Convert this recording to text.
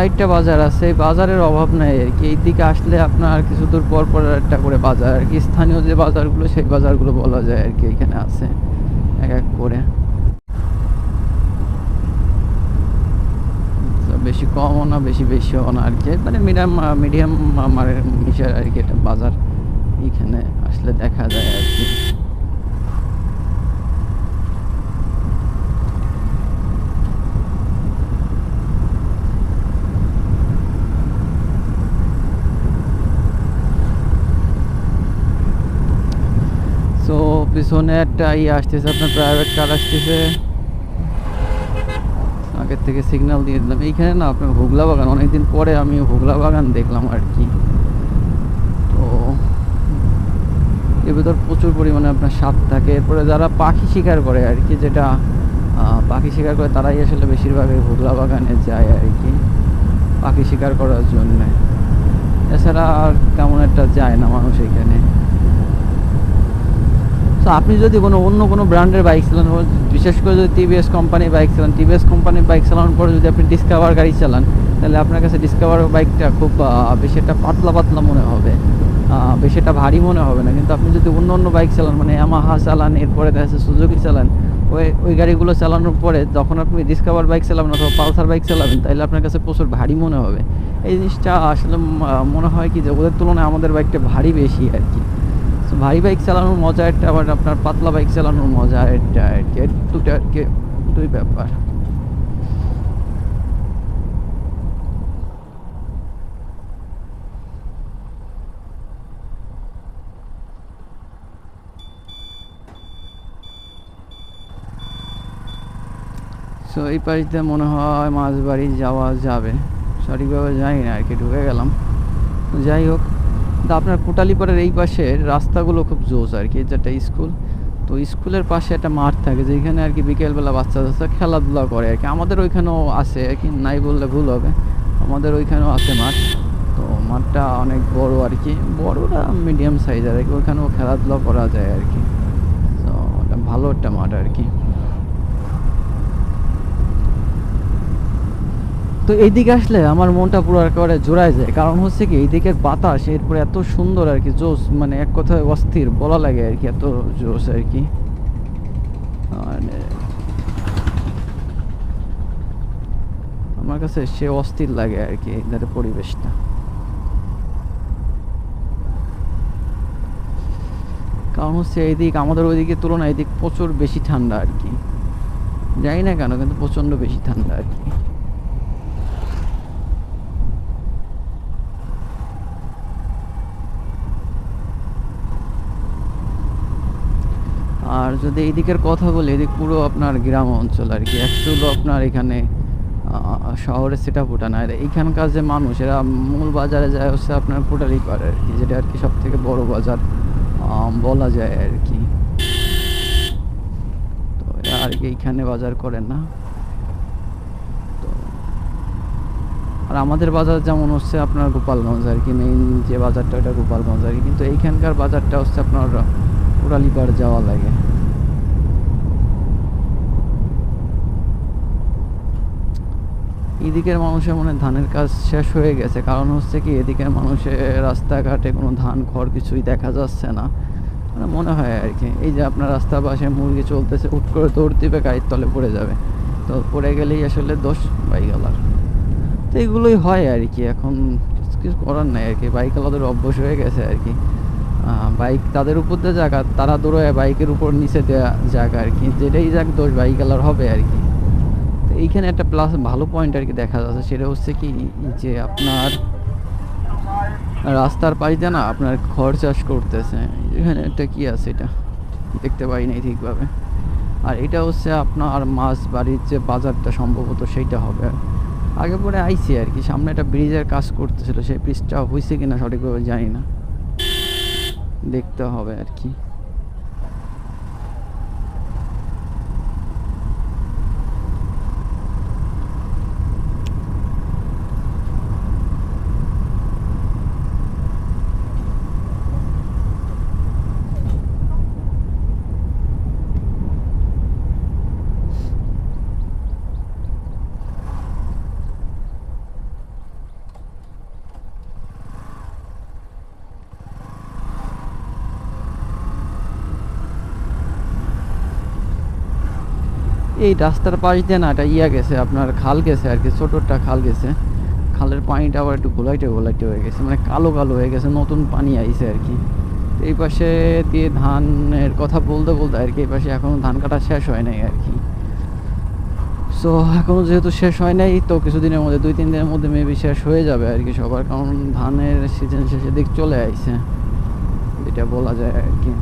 আরেকটা বাজার আছে, এই বাজারের অভাব নাই আর কি। এই দিকে আসলে আপনার কিছু দূর পর পর একটা করে বাজার আর কি। স্থানীয় যে বাজারগুলো, সেই বাজারগুলো বলা যায় আর কি, এখানে আছে এক এক করে। বেশি কমও না, বেশি বেশিও না আর কি। মানে মিডিয়াম মিডিয়াম আমার মিশার আর কি এটা বাজার এখানে আসলে দেখা যায় আর কি সো পিছনে একটা ইয়ে আসতেছে, আপনার প্রাইভেট কার আসতেছে। আগের থেকে সিগন্যাল দিয়ে দিলাম। এইখানে না, আপনার হুগলা বাগান, অনেকদিন পরে আমি হুগলা বাগান দেখলাম আর কি। তো এর ভিতর প্রচুর পরিমাণে আপনার সাপ থাকে। এরপরে যারা পাখি শিকার করে আর কি, যেটা পাখি শিকার করে, তারাই আসলে বেশিরভাগ হুগলা বাগানে যায় আর কি, পাখি শিকার করার জন্য। এছাড়া আর তেমন একটা যায় না মানুষ এখানে। তো আপনি যদি কোনো অন্য কোনো ব্র্যান্ডের বাইক চালান বিশেষ করে যদি টিভিএস কোম্পানির বাইক চালান টিভিএস কোম্পানির বাইক চালানোর পরে যদি আপনি ডিসকাভার গাড়ি চালান, তাহলে আপনার কাছে ডিসকাভার বাইকটা খুব বেশি একটা পাতলা পাতলা মনে হবে। বেশি একটা ভারী মনে হবে না। কিন্তু আপনি যদি অন্য অন্য বাইক চালান মানে ইয়ামাহা চালান, এরপরে দেখা যাচ্ছে সুজুকি চালান, ওই ওই গাড়িগুলো চালানোর পরে যখন আপনি ডিসকাভার বাইক চালাবেন অথবা পালসার বাইক চালাবেন, তাহলে আপনার কাছে প্রচুর ভারী মনে হবে। এই জিনিসটা আসলে মনে হয় কি যে ওদের তুলনায় আমাদের বাইকটা ভারী বেশি আর কি। ভারী বাইক চালানোর মজা একটা, আবার আপনার পাতলা বাইক চালানোর মজা একটা দুটো দুই ব্যাপার। সো এই পাশে মনে হয় মাছ বাড়ি যাওয়া যাবে। সঠিকভাবে জানি না, আর কি, ঢুকে গেলাম। যাই হোক। কিন্তু আপনার কোটালীপাড়ের এই পাশের রাস্তাগুলো খুব জোস আর কি যেটা স্কুল। তো স্কুলের পাশে একটা মাঠ থাকে, যেখানে আর কি বিকেলবেলা বাচ্চা বাচ্চা খেলাধুলা করে আর কি। আমাদের ওইখানেও আছে, কি নাই বললে ভুল হবে। আমাদের ওইখানেও আছে মাঠ। তো মাঠটা অনেক বড় আর কি। বড়টা মিডিয়াম সাইজের আর কি, ওইখানেও খেলাধুলা করা যায় আর কি। তো ওটা ভালো একটা মাঠ আর কি। তো এইদিকে আসলে আমার মনটা পুরো একেবারে জোড়ায় যায়। কারণ হচ্ছে কি, এইদিকের বাতাস, এরপরে এত সুন্দর আর কি জোস মানে এক কথায় অস্থির বলা লাগে আর কি, এত জোস আর কি। মানে আমার কাছে সে অস্থির লাগে আর কি এদের পরিবেশটা। কারণ হচ্ছে এইদিক, আমাদের ওইদিকে তুলনায় এদিক প্রচুর বেশি ঠান্ডা আর কি। জানি না কেন, কিন্তু প্রচণ্ড বেশি ঠান্ডা আর কি। আর যদি এদিকের কথা বলি, এদিক পুরো আপনার গ্রাম অঞ্চল আর কি। অ্যাকচুয়ালি আপনার এখানে শহরে সেটা ফুটা না। এইখানকার যে মানুষ, এরা মূল বাজারে যায় হচ্ছে আপনার পুটালি পারে আর কি, যেটা আর কি সব থেকে বড় বাজার বলা যায় আর কি। তো এরা আর কি এইখানে বাজার করে না। তো আর আমাদের বাজার যেমন হচ্ছে আপনার গোপালগঞ্জ আর কি মেইন যে বাজারটা ওটা গোপালগঞ্জ আর কি। কিন্তু এইখানকার বাজারটা হচ্ছে আপনার উড়ালিপাড় যাওয়া লাগে। এদিকের মানুষের মনে ধানের কাজ শেষ হয়ে গেছে। কারণ হচ্ছে কি, এদিকের মানুষের রাস্তাঘাটে কোনো ধান খড় কিছুই দেখা যাচ্ছে না। মানে মনে হয় আর কি, এই যে আপনার রাস্তার পাশে মুরগি চলতেছে উঠ করে দৌড় দিবে গায়ের তলে পড়ে যাবে। তো পড়ে গেলেই আসলে দোষ বাইকালার। তো এগুলোই হয় আর কি, এখন কিছু করার নাই আর কি, বাইকালাদের অভ্যাস হয়ে গেছে আর কি। বাইক তাদের উপর দিয়ে আর তারা দৌড়ায় বাইকের উপর নিচে দেওয়া যাক আর কি, যেটাই যাক দোষ বাইকালার হবে আর কি। এইখানে একটা প্লাস ভালো পয়েন্ট আর কি দেখা যাচ্ছে। সেটা হচ্ছে কি, যে আপনার রাস্তার পাশ না আপনার খড় চাষ করতেছে। এখানে একটা কি আছে এটা? দেখতে পাই নাই ঠিকভাবে। আর এটা হচ্ছে আপনার মাছ বাড়ির যে বাজারটা সম্ভবত সেইটা হবে। আগে পরে আইসি আর কি, সামনে একটা ব্রিজের কাজ করতেছিল, সেই ব্রিজটা হয়েছে কিনা সঠিকভাবে জানি না। দেখতে হবে আর কি। এই রাস্তার পাশ দিয়ে না একটা ইয়া গেছে, আপনার খাল গেছে আর কি ছোটোটা খাল গেছে। খালের পানিটা আবার একটু গোলাইটে গোলাইটে হয়ে গেছে মানে কালো কালো হয়ে গেছে, নতুন পানি আইছে আর কি। এই পাশে দিয়ে ধানের কথা বলতে বলতে আর কি, এই পাশে এখনও ধান কাটা শেষ হয় নাই আর কি। সো এখনও যেহেতু শেষ হয় নাই, তো কিছুদিনের মধ্যে, দুই, তিন দিনের মধ্যে মেবি শেষ হয়ে যাবে আর কি সবার, কারণ ধানের সিজন শেষের দিক চলে আইছে। এটা বলা যায় আর কি।